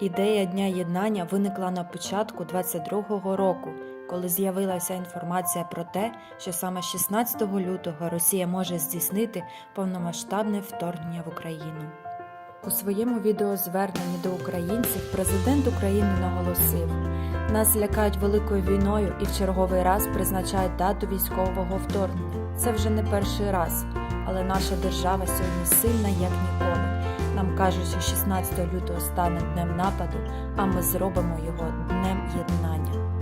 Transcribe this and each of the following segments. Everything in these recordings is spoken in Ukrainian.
Ідея Дня єднання виникла на початку 22-го року, коли з'явилася інформація про те, що саме 16 лютого Росія може здійснити повномасштабне вторгнення в Україну. У своєму відеозверненні до українців президент України наголосив: нас лякають великою війною і в черговий раз призначають дату військового вторгнення. Це вже не перший раз, але наша держава сьогодні сильна як ніколи. Нам кажуть, що 16 лютого стане днем нападу, а ми зробимо його днем єднання.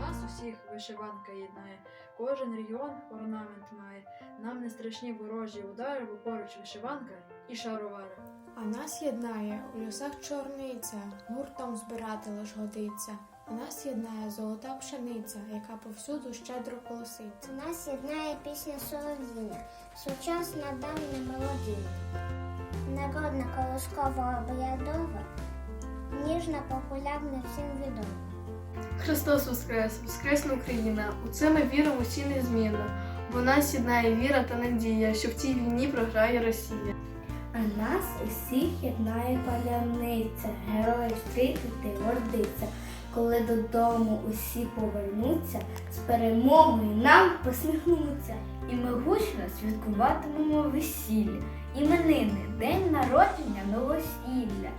Нас усіх вишиванка єднає, кожен регіон орнамент має. Нам не страшні ворожі удари, бо поруч вишиванка і шаровари. А нас єднає у лісах чорниця, гуртом збирати лиш годиться. А нас єднає золота пшениця, яка повсюду щедро колоситься. Нас єднає пісня солов'їна, сучасна давня мелодія. Колоскова обрядова, ніжна популярна всім відома. Христос Воскрес, Воскресна Україна! У це ми віримо всі незмінно, бо нас єднає віра та надія, що в цій війні програє Росія. А нас усіх єднає паляниця, герої встретити гордиться. Коли додому усі повернуться, з перемогою нам посміхнуться. І ми гучно святкуватимемо весілля, іменини, день народження, новосілля.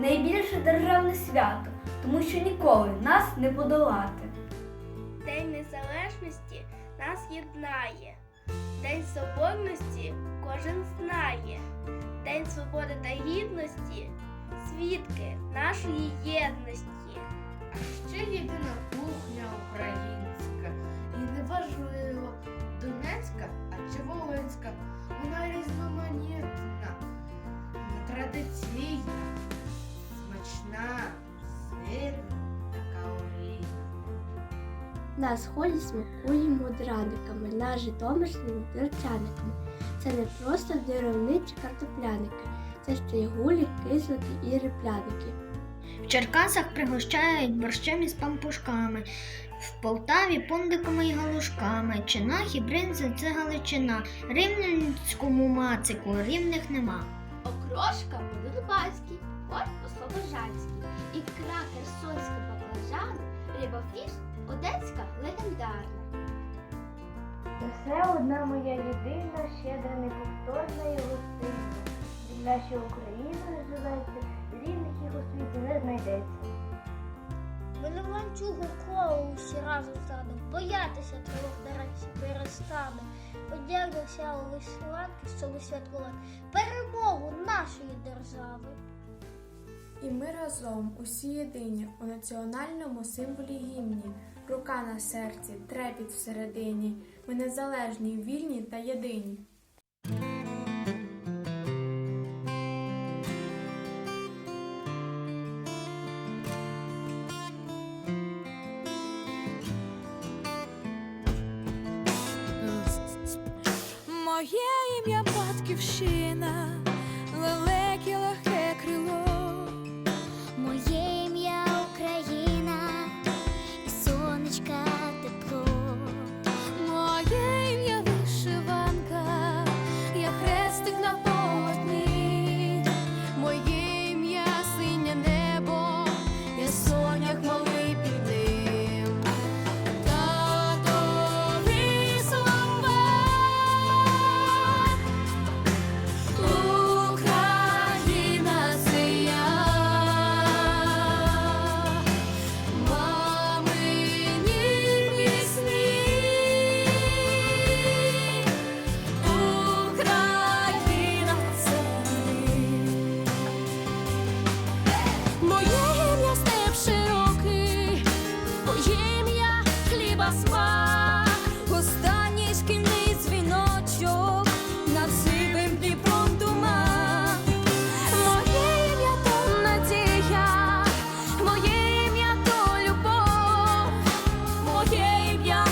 Найбільше державне свято, тому що ніколи нас не подолати. День незалежності нас єднає, День соборності кожен знає, День свободи та гідності свідки нашої єдності. А ще єдина кухня українська. І неважливо, Донецька, а чи Волинська. Вона різноманітна, традиційна, смачна, сирна та калорійна. На сході смакуємо драниками, на Житомирщині дерчаниками. Це не просто деревничі картопляники, це ще гулі, кислики і репляники. Черкасах пригощають борщем із пампушками, в Полтаві пундиками і галушками, Чинах і бринза це Галичина, Рівненському мацику рівних нема. Окрошка по-донбаськи, борщ по-слобожанськи, ікра херсонська баклажан, риба фіш одеська легендарна. Це одна моя єдина, щедра, неповторна і гостинна. Для що Україною живеться, рівних їх у не. Ми не ланцюгу колу усі разом станемо, боятися трьох нарешті перестанемо. Одягнемося у вишиванки, щоб святкувати перемогу нашої держави. І ми разом, усі єдині, у національному символі гімні. Рука на серці, трепіт всередині. Ми незалежні, вільні та єдині. Моє ім'я басма, останній шкільний дзвіночок над сивим піплом дума. Моє ім'я то надія, моє любов, моє ім'я.